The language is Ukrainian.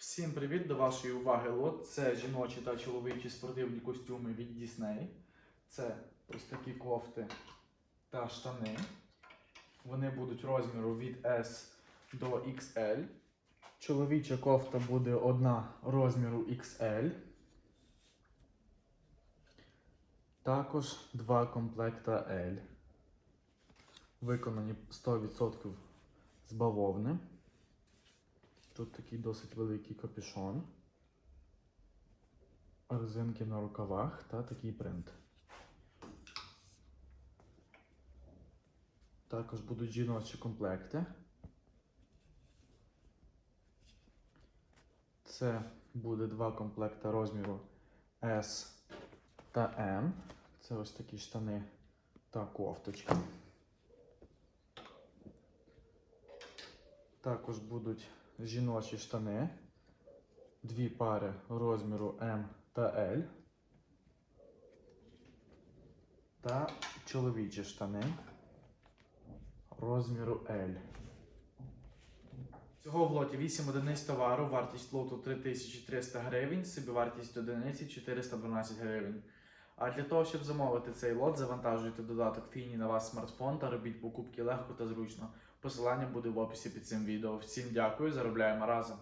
Всім привіт до вашої уваги лот. Це жіночі та чоловічі спортивні костюми від Disney. Це ось такі кофти та штани. Вони будуть розміру від S до XL. Чоловіча кофта буде одна розміру XL. Також два комплекта L. Виконані 100% з бавовни. Тут такий досить великий капюшон. Резинки на рукавах та такий принт. Також будуть жіночі комплекти. Це буде два комплекти розміру S та M. Це ось такі штани та кофточка. Також будуть жіночі штани, дві пари розміру М та L. Та чоловічі штани розміру L. Всього в лоті 8 одиниць товару, вартість лоту 3300 гривень, собівартість одиниці 412 гривень. А для того, щоб замовити цей лот, завантажуйте додаток Фіні на ваш смартфон та робіть покупки легко та зручно. Посилання буде в описі під цим відео. Всім дякую, заробляємо разом.